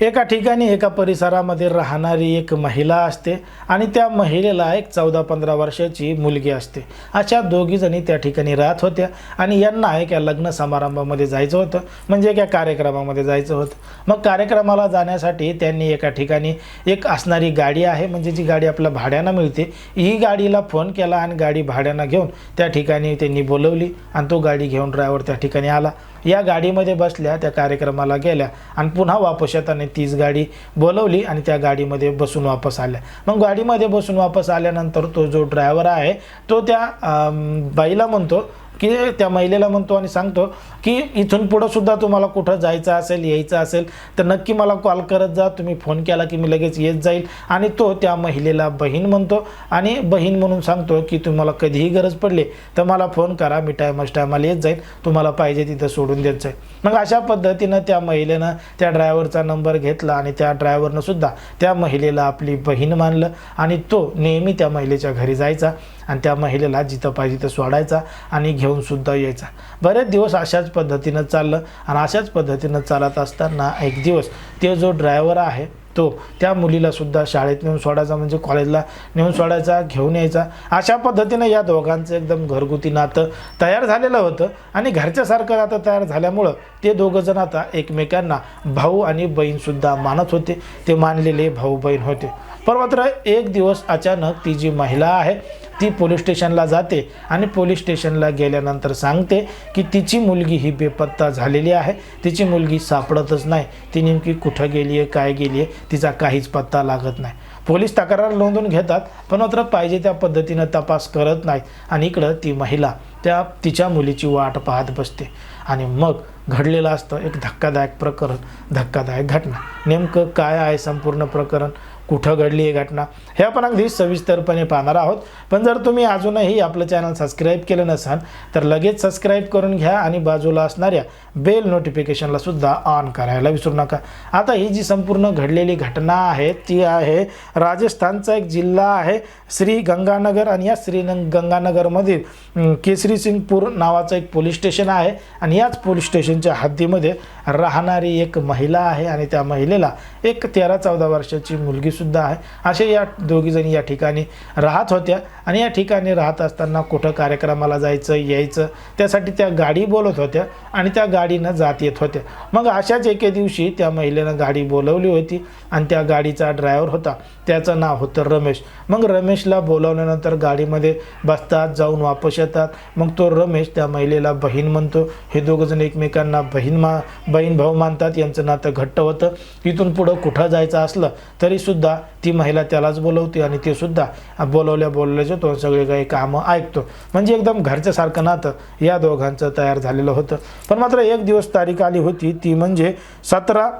एका ठिकाणी एका परिसरामध्ये राहणारी एक महिला असते आणि त्या महिलेला एक चौदा पंधरा वर्षाची मुलगी असते. अशा दोघीजणी त्या ठिकाणी राहत होत्या आणि यांना एका लग्न समारंभामध्ये जायचं होतं. म्हणजे एका कार्यक्रमामध्ये जायचं होतं. मग कार्यक्रमाला जाण्यासाठी त्यांनी एका ठिकाणी एक असणारी गाडी आहे. म्हणजे जी गाडी आपल्या भाड्यानं मिळते ही गाडीला फोन केला आणि गाडी भाड्यानं घेऊन त्या ठिकाणी त्यांनी बोलवली आणि तो गाडी घेऊन ड्रायव्हर त्या ठिकाणी आला. या गाडीमध्ये बसल्या त्या कार्यक्रमाला गेल्या आणि पुन्हा वापस येताना तीच गाडी बोलवली आणि त्या गाडीमध्ये बसून वापस आल्या. मग गाडीमध्ये बसून वापस आल्यानंतर तो जो ड्रायव्हर आहे तो त्या बाईला म्हणतो की त्या महिलेला म्हणतो आणि सांगतो की इथून पुढं सुद्धा तुम्हाला कुठं जायचं असेल यायचं असेल तर नक्की मला कॉल करत जा. तुम्ही फोन केला की मी लगेच येत जाईल. आणि तो त्या महिलेला बहीण म्हणतो. आणि बहीण म्हणून सांगतो की तुम्हाला कधीही गरज पडली तर मला फोन करा. मी टायमच टायमाला येत जाईल. तुम्हाला पाहिजे तिथं सोडून देत जाईल. मग अशा पद्धतीनं त्या महिलेनं त्या ड्रायव्हरचा नंबर घेतला आणि त्या ड्रायव्हरनं सुद्धा त्या महिलेला आपली बहीण मानलं. आणि तो नेहमी त्या महिलेच्या घरी जायचा आणि त्या महिलेला जिथं पाहिजे तिथं सोडायचा आणि घेऊन सुद्धा यायचा. बरेच दिवस अशाच पद्धतीनं चाललं आणि अशाच पद्धतीनं चालत असताना एक दिवस ते जो ड्रायव्हर आहे तो त्या मुलीला सुद्धा शाळेत नेऊन सोडायचा म्हणजे कॉलेजला नेऊन सोडायचा घेऊन यायचा. अशा पद्धतीनं या दोघांचं एकदम घरगुती नातं तयार झालेलं होतं आणि घरच्यासारखं नातं तयार झाल्यामुळं ते दोघंजण आता एकमेकांना भाऊ आणि बहीणसुद्धा मानत होते. ते मानलेले भाऊ बहीण होते. पण मात्र एक दिवस अचानक ती जी महिला आहे ती पोलीस स्टेशनला जाते आणि पोलीस स्टेशनला गेल्यानंतर सांगते की तिची मुलगी ही बेपत्ता झालेली आहे तिची मुलगी सापडतच नाही ती नेमकी कुठं गेली आहे काय गेली आहे तिचा काहीच पत्ता लागत नाही. पोलीस तक्रार नोंदून घेतात पण मात्र पाहिजे त्या पद्धतीनं तपास करत नाहीत आणि इकडं ती महिला त्या तिच्या मुलीची वाट पाहत बसते. आणि मग घडलेलं असतं एक धक्कादायक प्रकरण धक्कादायक घटना. नेमकं काय आहे संपूर्ण प्रकरण? कुठं घडली ही घटना हे आपण अगदी सविस्तरपणे पाहणार आहोत. पण जर तुम्ही अजूनही आपलं चॅनल सबस्क्राईब केलं नसाल तर लगेच सबस्क्राईब करून घ्या आणि बाजूला असणाऱ्या बेल नोटिफिकेशनला सुद्धा ऑन करायला विसरू नका. आता ही जी संपूर्ण घडलेली घटना आहे ती आहे राजस्थानचा एक जिल्हा आहे श्री गंगानगर. आणि या श्री गंगानगरमधील केसरी सिंगपूर नावाचं एक पोलीस स्टेशन आहे आणि याच पोलीस स्टेशनच्या हद्दीमध्ये राहणारी एक महिला आहे आणि त्या महिलेला एक तेरा चौदा वर्षाची मुलगीसुद्धा आहे. असे या दोघीजणी या ठिकाणी राहत होत्या आणि या ठिकाणी राहत असताना कुठं कार्यक्रमाला जायचं यायचं त्यासाठी त्या गाडी बोलत होत्या आणि त्या गाडीनं जात येत होत्या. मग अशाच एके दिवशी त्या महिलेनं गाडी बोलवली होती आणि त्या गाडीचा ड्रायव्हर होता. त्याचं नाव होतं रमेश. मग रमेशला बोलवल्यानंतर गाडीमध्ये बसतात जाऊन वापस येतात. मग तो रमेश त्या महिलेला बहीण म्हणतो. हे दोघंजण एकमेकांना बहीण मा बहीण भाऊ मानतात. यांचं नातं घट्ट होतं. इथून पुढं कुठं जायचं असलं तरीसुद्धा ती महिला त्यालाच बोलवते आणि ते सुद्धा बोलवल्या बोलवल्याचे तो सगळे काही कामं ऐकतो. म्हणजे एकदम घरच्यासारखं नातं या दोघांचं तयार झालेलं होतं. पण मात्र एक दिवस तारीख आली होती. ती म्हणजे सतरा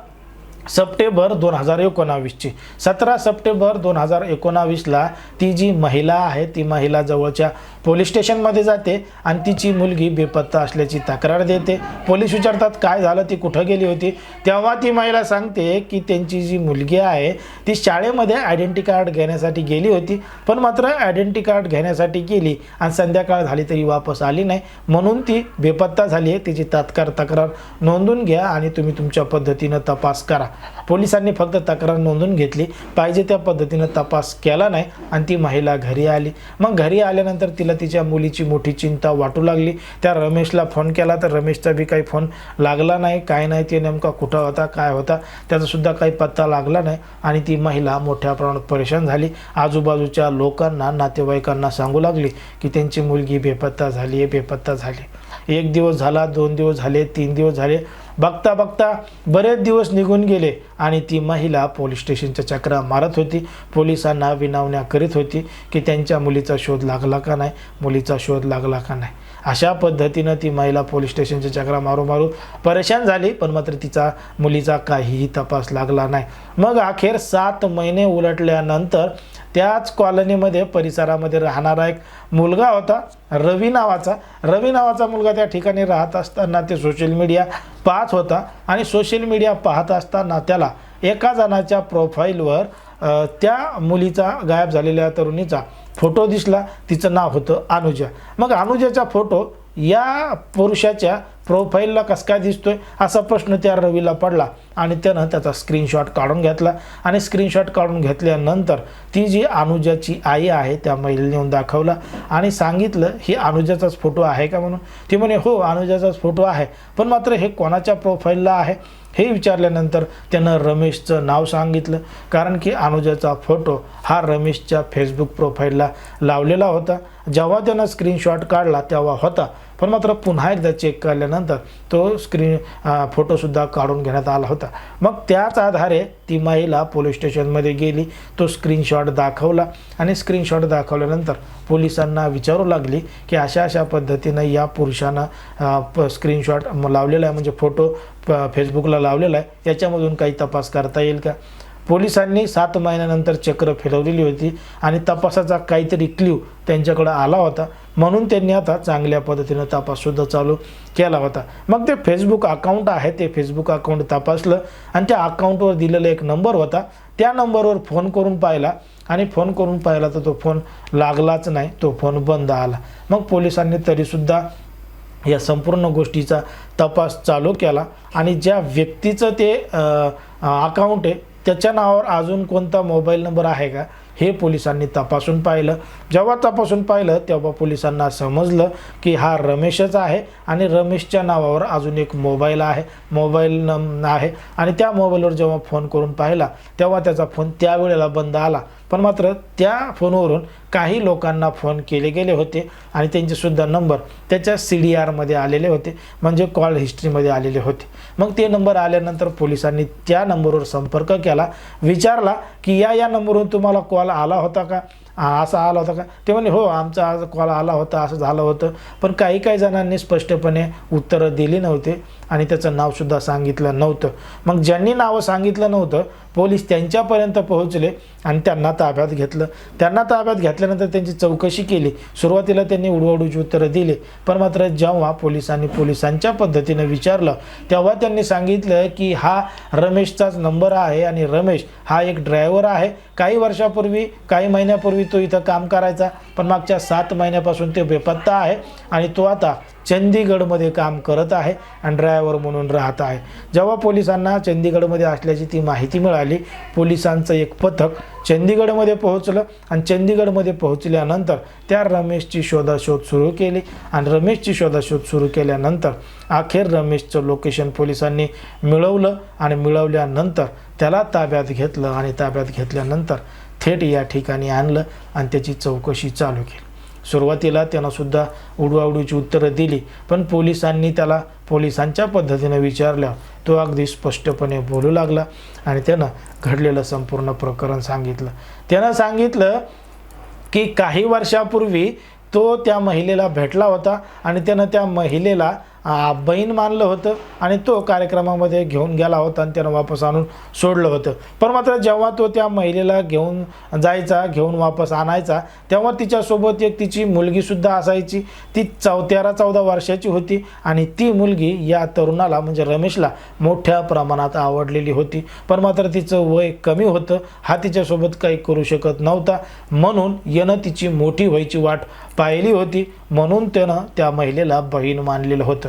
सप्टेंबर दोन हजार एकोणावीसची. सतरा सप्टेंबर दोन हजार एकोणावीसला ती जी महिला आहे ती महिला जवळच्या पोलीस स्टेशनमध्ये जाते आणि तिची मुलगी बेपत्ता असल्याची तक्रार देते. पोलीस विचारतात काय झालं? ती कुठं गेली होती? तेव्हा ती महिला सांगते की त्यांची जी मुलगी आहे ती शाळेमध्ये आयडेंटी कार्ड घेण्यासाठी गेली होती पण मात्र आयडेंटी कार्ड घेण्यासाठी गेली आणि संध्याकाळ झाली तरी वापस आली नाही. म्हणून ती बेपत्ता झाली आहे. तिची तात्काळ तक्रार नोंदून घ्या आणि तुम्ही तुमच्या पद्धतीनं तपास करा. पोलिसांनी फक्त तक्रार नोंदून घेतली. पाहिजे त्या पद्धतीनं तपास केला नाही आणि ती महिला घरी आली. मग घरी आल्यानंतर तिला तिच्या मुलीची मोठी चिंता वाटू लागली. त्या रमेशला फोन केला तर रमेशचा बी काही फोन लागला नाही. काय नाही ते नेमका कुठं होता काय होता त्याचासुद्धा काही पत्ता लागला नाही आणि ती महिला मोठ्या प्रमाणात परेशान झाली. आजूबाजूच्या लोकांना नातेवाईकांना सांगू लागली की त्यांची मुलगी बेपत्ता झाली आहे बेपत्ता झाली. एक दिवस झाला दोन दिवस झाले तीन दिवस झाले. बघता बघता बरेच दिवस निघून गेले आणि ती महिला पोलीस स्टेशनच्या चक्रा मारत होती. पोलिसांना विनावण्या करीत होती की त्यांच्या मुलीचा शोध लागला का नाही मुलीचा शोध लागला का नाही. अशा पद्धतीनं ती महिला पोलीस स्टेशनच्या चक्रा मारू मारू परेशान झाली पण मात्र तिचा मुलीचा काहीही तपास लागला नाही. मग अखेर सात महिने उलटल्यानंतर त्याच कॉलनीमध्ये परिसरामध्ये राहणारा एक मुलगा होता रवी नावाचा. रवी नावाचा मुलगा त्या ठिकाणी राहत असताना ते सोशल मीडिया पाहत होता आणि सोशल मीडिया पाहत असताना त्याला एका जणाच्या प्रोफाईलवर त्या मुलीचा गायब झालेल्या तरुणीचा फोटो दिसला. तिचं नाव होतं अनुजा. मग अनुजाचा फोटो या पुरुषाच्या प्रोफाईलला कस काय दिसतोय असा प्रश्न त्या रवीला पडला आणि त्यानं त्याचा स्क्रीनशॉट काढून घेतला. आणि स्क्रीनशॉट काढून घेतल्यानंतर ती जी अनुजाची आई आहे त्या महिलेने येऊन दाखवला आणि सांगितलं ही अनुजाचाच फोटो आहे का? म्हणून. ती म्हणे हो अनुजाचाच फोटो आहे. पण मात्र हे कोणाच्या प्रोफाईलला आहे? हे विचारल्यानंतर त्यानं रमेशचं नाव सांगितलं. कारण की अनुजाचा फोटो हा रमेशच्या फेसबुक प्रोफाईलला लावलेला होता. जेव्हा त्यानं स्क्रीनशॉट काढला तेव्हा होता. पण मात्र पुन्हा एकदा चेक केल्यानंतर तो स्क्रीन फोटोसुद्धा काढून घेण्यात आला होता. मग त्याच आधारे ती महिला पोलीस स्टेशनमध्ये गेली. तो स्क्रीनशॉट दाखवला आणि स्क्रीनशॉट दाखवल्यानंतर पोलिसांना विचारू लागली की अशा अशा पद्धतीनं या पुरुषानं स्क्रीनशॉट लावलेला आहे. म्हणजे फोटो प- फेसबुकला लावलेला आहे. याच्यामधून काही तपास करता येईल का? पोलिसांनी सात महिन्यानंतर चक्र फिरवलेली होती आणि तपासाचा काहीतरी क्ल्यू त्यांच्याकडं आला होता. म्हणून त्यांनी आता चांगल्या पद्धतीनं तपाससुद्धा चालू केला होता. मग ते फेसबुक अकाउंट आहे ते फेसबुक अकाउंट तपासलं आणि त्या अकाउंटवर दिलेला एक नंबर होता. त्या नंबरवर फोन करून पाहिला आणि फोन करून पाहिला तर तो फोन लागलाच नाही तो फोन बंद आला. मग पोलिसांनी तरीसुद्धा या संपूर्ण गोष्टीचा तपास चालू केला आणि ज्या व्यक्तीचं ते अकाउंट आहे त्याच्या नावावर अजून कोणता मोबाईल नंबर आहे का? हे पोलिसांनी तपासून पाहिलं. जेव्हा तपासून पाहिलं तेव्हा पोलिसांना समजलं की हा रमेशच आहे आणि रमेशच्या नावावर अजून एक मोबाईल आहे. मोबाईल न आहे. आणि त्या मोबाईलवर जेव्हा फोन करून पाहिला तेव्हा त्याचा फोन त्यावेळेला बंद आला. पण मात्र त्या फोनवरून काही लोकांना फोन केले गेले होते आणि त्यांचेसुद्धा नंबर त्याच्या सी डी आरमध्ये आलेले होते म्हणजे कॉल हिस्ट्रीमध्ये आलेले होते. मग ते नंबर आल्यानंतर पोलिसांनी त्या नंबरवर संपर्क केला विचारला की या या नंबरवरून तुम्हाला कॉल आला होता का? असा आला होता का? ते म्हणे हो आमचा आज कॉल आला होता असं झालं होतं. पण काही काही जणांनी स्पष्टपणे उत्तरं दिली नव्हते आणि त्याचं नावसुद्धा सांगितलं नव्हतं. मग ज्यांनी नावं सांगितलं नव्हतं पोलीस त्यांच्यापर्यंत पोहोचले आणि त्यांना ताब्यात घेतलं. त्यांना ताब्यात घेतल्यानंतर त्यांची चौकशी केली. सुरुवातीला त्यांनी उडवाडूची उत्तरं दिली. पण मात्र जेव्हा पोलिसांनी पोलिसांच्या पद्धतीनं विचारलं तेव्हा त्यांनी सांगितलं की हा रमेशचाच नंबर आहे आणि रमेश हा एक ड्रायव्हर आहे. काही वर्षापूर्वी काही महिन्यापूर्वी तो इथं काम करायचा पण मागच्या सात महिन्यापासून ते बेपत्ता आहे आणि तो आता चंदीगडमध्ये काम करत आहे आणि ड्रायव्हर म्हणून राहत आहे. जेव्हा पोलिसांना चंदीगडमध्ये असल्याची ती माहिती मिळाली पोलिसांचं एक पथक चंदीगडमध्ये पोहोचलं आणि चंदीगडमध्ये पोहोचल्यानंतर त्या रमेशची शोधाशोध सुरू केली आणि रमेशची शोधाशोध सुरू केल्यानंतर अखेर रमेशचं लोकेशन पोलिसांनी मिळवलं आणि मिळवल्यानंतर त्याला ताब्यात घेतलं आणि ताब्यात घेतल्यानंतर थेट या ठिकाणी आणलं आणि त्याची चौकशी चालू केली. सुरुवातीला त्यांनासुद्धा उडवाउडीची उत्तरं दिली पण पोलिसांनी त्याला पोलिसांच्या पद्धतीनं विचारल्यावर तो अगदी स्पष्टपणे बोलू लागला आणि त्यानं घडलेलं संपूर्ण प्रकरण सांगितलं. त्यानं सांगितलं की काही वर्षापूर्वी तो त्या महिलेला भेटला होता आणि त्यानं त्या महिलेला बहीण मानलं होतं आणि तो कार्यक्रमामध्ये घेऊन गेला होता आणि त्यानं वापस आणून सोडलं होतं. पण मात्र जेव्हा तो त्या महिलेला घेऊन जायचा घेऊन वापस आणायचा तेव्हा तिच्यासोबत एक तिची मुलगीसुद्धा असायची. ती चौ तेरा चौदा वर्षाची होती आणि ती मुलगी या तरुणाला म्हणजे रमेशला मोठ्या प्रमाणात आवडलेली होती. पण मात्र तिचं वय कमी होतं. हा तिच्यासोबत काही करू शकत नव्हता. म्हणून यानं तिची मोठी व्हायची वाट पाहिली होती. म्हणून त्यानं त्या महिलेला बहीण मानलेलं होतं.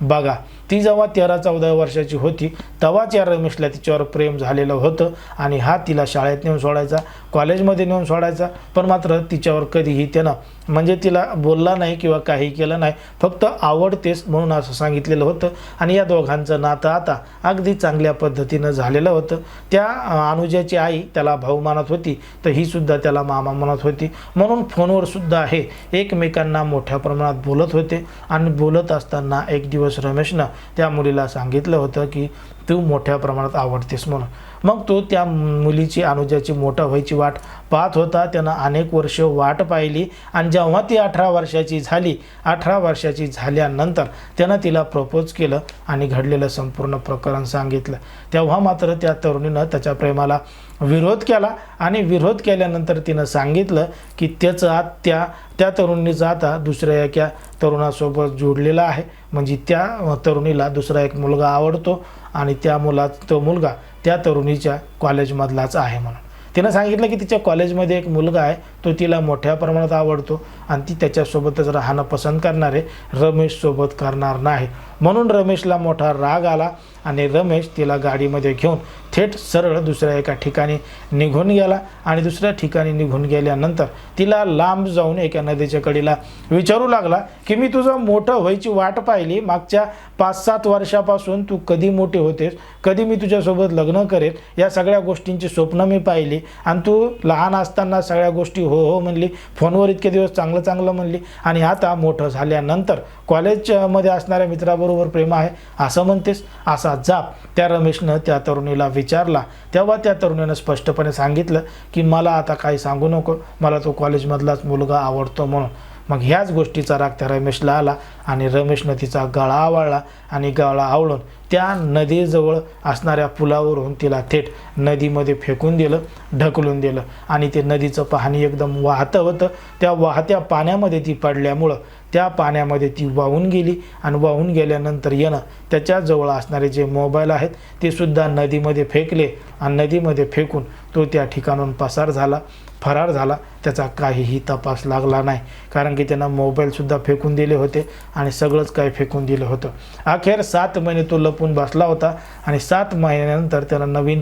बघा ती जेव्हा तेरा चौदा वर्षाची होती तेव्हाच या रमेशला तिच्यावर प्रेम झालेलं होतं आणि हा तिला शाळेत नेऊन सोडायचा कॉलेजमध्ये नेऊन सोडायचा पण मात्र तिच्यावर कधीही त्यानं म्हणजे तिला बोलला नाही किंवा काही केलं नाही फक्त आवडतेस म्हणून असं सांगितलेलं होतं. आणि या दोघांचं नातं आता अगदी चांगल्या पद्धतीनं झालेलं होतं. त्या अनुजाची आई त्याला भाऊ मानत होती तर ही सुद्धा त्याला मामा म्हणत होती. म्हणून फोनवर सुद्धा हे एकमेकांना मोठ्या प्रमाणात बोलत होते आणि बोलत असताना एक दिवस रमेशनं त्या मुलीला सांगितलं होतं की तू मोठ्या प्रमाणात आवडतेस म्हणून. मग तो त्या मुलीची अनुजाची मोठं व्हायची वाट पाहत होता. त्यानं अनेक वर्ष वाट पाहिली आणि जेव्हा ती अठरा वर्षाची झाली अठरा वर्षाची झाल्यानंतर त्यानं तिला प्रपोज केलं आणि घडलेलं संपूर्ण प्रकरण सांगितलं. तेव्हा मात्र त्या तरुणीनं त्याच्या प्रेमाला विरोध केला आणि विरोध केल्यानंतर तिनं सांगितलं की त्याचं आत त्या त्या तरुणीचा आता दुसऱ्या एका तरुणासोबत जोडलेला आहे. म्हणजे त्या तरुणीला दुसरा एक मुलगा आवडतो आणि त्या मुला तो मुलगा त्या तरुणीच्या कॉलेजमधलाच आहे म्हणून. तिनं सांगितलं की तिच्या कॉलेजमध्ये एक मुलगा आहे तो तिला मोठ्या प्रमाणात आवडतो आणि ती त्याच्यासोबतच राहणं पसंत करणार आहे रमेशसोबत करणार नाही. म्हणून रमेशला मोठा राग आला आणि रमेश तिला गाडीमध्ये घेऊन थेट सरळ दुसऱ्या एका ठिकाणी निघून गेला आणि दुसऱ्या ठिकाणी निघून गेल्यानंतर तिला लांब जाऊन एका नदीच्या कडीला विचारू लागला की मी तुझं मोठं व्हायची वाट पाहिली. मागच्या पाच सात वर्षापासून तू कधी मोठे होतेस? कधी मी तुझ्यासोबत लग्न करेल या सगळ्या गोष्टींची स्वप्न मी पाहिली. आणि तू लहान असताना सगळ्या गोष्टी हो हो म्हणली. फोनवर इतके दिवस चांगलं चांगलं म्हणली. आणि आता मोठं झाल्यानंतर कॉलेजमध्ये असणाऱ्या मित्राबरोबर प्रेम आहे. असं म्हणतेस असा जाप त्या रमेशनं त्या तरुणीला विचारला. तेव्हा त्या तरुणीनं स्पष्टपणे सांगितलं की मला आता काही सांगू नको. मला तो कॉलेजमधलाच मुलगा आवडतो म्हणून. मग ह्याच गोष्टीचा राग त्या रमेशला आला आणि रमेशनं तिचा गळा आवळला आणि गळा आवळून त्या नदीजवळ असणाऱ्या पुलावरून तिला थेट नदीमध्ये फेकून दिलं ढकलून दिलं. आणि ते नदीचं पाणी एकदम वाहतं होतं. त्या वाहत्या पाण्यामध्ये ती पडल्यामुळं त्या पाण्यामध्ये ती वाहून गेली. आणि वाहून गेल्यानंतर येणं त्याच्याजवळ असणारे जे मोबाईल आहेत ते सुद्धा नदीमध्ये फेकले. आणि नदीमध्ये फेकून तो त्या ठिकाणून पसार झाला. फरार झाला. त्याचा काहीही तपास लागला नाही. कारण की त्यांना मोबाईलसुद्धा फेकून दिले होते. आणि सगळंच काही फेकून दिलं होतं. अखेर सात महिने तो लप लपून बसला होता आणि सात महिन्यानंतर त्याला नवीन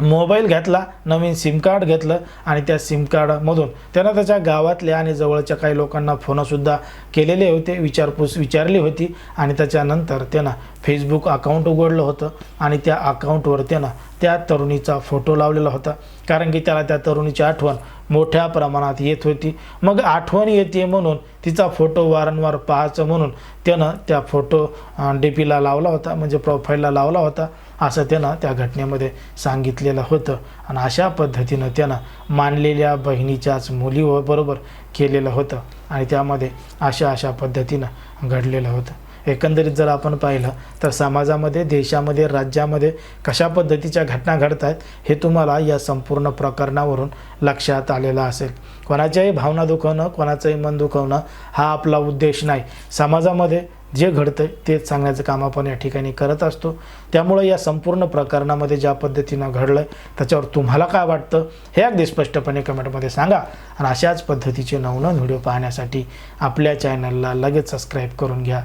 मोबाईल घेतला नवीन सिम कार्ड घेतलं आणि त्या सिम कार्डमधून त्यानं त्याच्या गावातल्या आणि जवळच्या काही लोकांना फोनंसुद्धा केलेले होते विचारपूस विचारली होती आणि त्याच्यानंतर त्यानं फेसबुक अकाउंट उघडलं होतं आणि त्या अकाउंटवर त्यानं त्या तरुणीचा फोटो लावलेला होता. कारण की त्याला त्या तरुणीची आठवण मोठ्या प्रमाणात येत होती. मग आठवण येते म्हणून तिचा फोटो वारंवार पाहायचं म्हणून त्यानं त्या फोटो डी पीला लावला होता म्हणजे प्रोफाईलला लावला होता. असं त्यानं त्या घटनेमध्ये सांगितलेलं होतं. आणि अशा पद्धतीनं त्यानं मानलेल्या बहिणीच्याच मुलीबरोबर केलेलं होतं. आणि त्यामध्ये अशा अशा पद्धतीनं घडलेलं होतं. एकंदरीत जर आपण पाहिलं तर समाजामध्ये देशामध्ये राज्यामध्ये कशा पद्धतीच्या घटना घडत आहेत हे तुम्हाला या संपूर्ण प्रकरणावरून लक्षात आलेलं असेल. कोणाच्याही भावना दुखवणं कोणाचंही मन दुखवणं हा आपला उद्देश नाही. समाजामध्ये जे घडतंय तेच सांगण्याचं काम आपण या ठिकाणी करत असतो. त्यामुळं या संपूर्ण प्रकरणामध्ये ज्या पद्धतीनं घडलं आहे त्याच्यावर तुम्हाला काय वाटतं हे अगदी स्पष्टपणे कमेंटमध्ये सांगा. आणि अशाच पद्धतीचे नवनवीन व्हिडिओ पाहण्यासाठी आपल्या चॅनलला लगेच सबस्क्राईब करून घ्या.